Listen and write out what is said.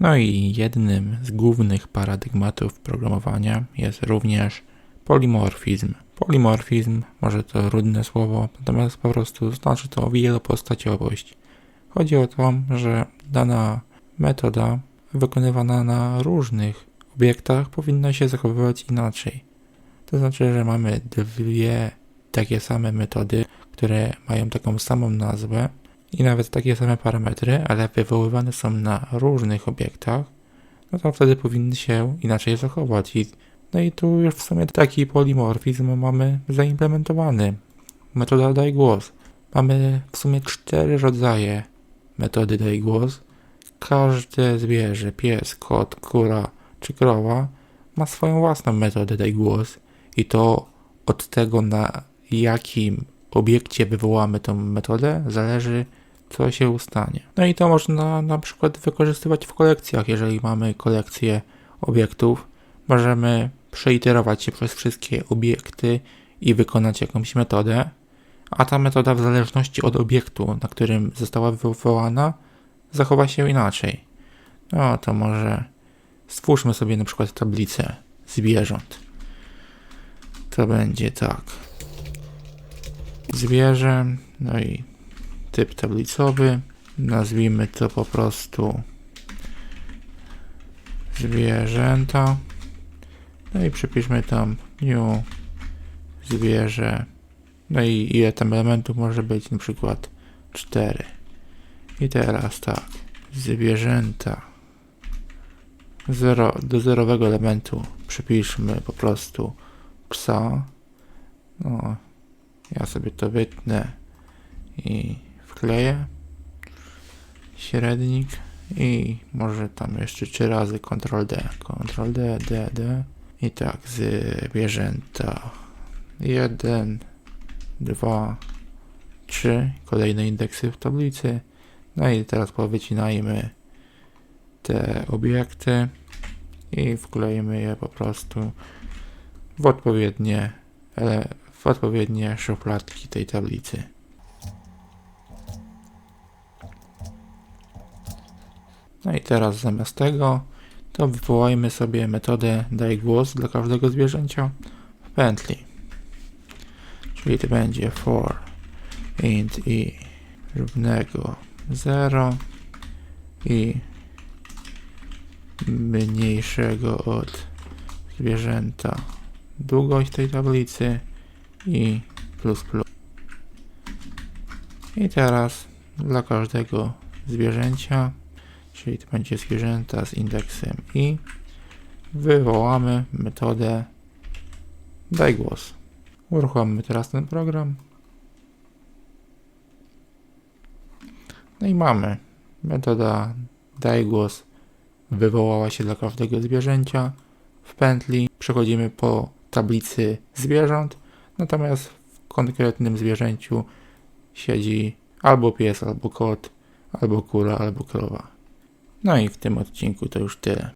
No i jednym z głównych paradygmatów programowania jest również polimorfizm. Polimorfizm, może to trudne słowo, natomiast po prostu znaczy to wielopostaciowość. Chodzi o to, że dana metoda wykonywana na różnych obiektach powinna się zachowywać inaczej. To znaczy, że mamy dwie takie same metody, które mają taką samą nazwę i nawet takie same parametry, ale wywoływane są na różnych obiektach, no to wtedy powinny się inaczej zachować. No i tu już w sumie taki polimorfizm mamy zaimplementowany. Metoda daj głos. Mamy w sumie cztery rodzaje metody daj głos. Każde zwierzę, pies, kot, kura czy krowa ma swoją własną metodę daj głos i to od tego na jakim obiekcie wywołamy tą metodę zależy co się ustanie. No i to można na przykład wykorzystywać w kolekcjach. Jeżeli mamy kolekcję obiektów, możemy przeiterować się przez wszystkie obiekty i wykonać jakąś metodę, a ta metoda w zależności od obiektu, na którym została wywołana, zachowa się inaczej. No to może stwórzmy sobie na przykład tablicę zwierząt. To będzie tak. Zwierzę, no i typ tablicowy. Nazwijmy to po prostu zwierzęta. No i przypiszmy tam new zwierzę. No i ile tam elementów może być? Na przykład 4. I teraz tak. Zwierzęta. Zero, do zerowego elementu przypiszmy po prostu psa. No, ja sobie to wytnę i wkleję średnik i może tam jeszcze trzy razy Ctrl D, Ctrl D, D, D i tak zwierzęta 1, 2, 3, kolejne indeksy w tablicy. No i teraz powycinajmy te obiekty i wklejmy je po prostu w odpowiednie, w odpowiednie szufladki tej tablicy. No i teraz zamiast tego, to wywołajmy sobie metodę daj głos dla każdego zwierzęcia w pętli. Czyli to będzie for int i równego 0 i mniejszego od zwierzęta długość tej tablicy i plus plus. I teraz dla każdego zwierzęcia czyli to będzie zwierzęta z indeksem i wywołamy metodę daj głos. Uruchomimy teraz ten program. No i mamy metoda daj głos wywołała się dla każdego zwierzęcia w pętli. Przechodzimy po tablicy zwierząt, natomiast w konkretnym zwierzęciu siedzi albo pies, albo kot, albo kura, albo krowa. No i w tym odcinku to już tyle.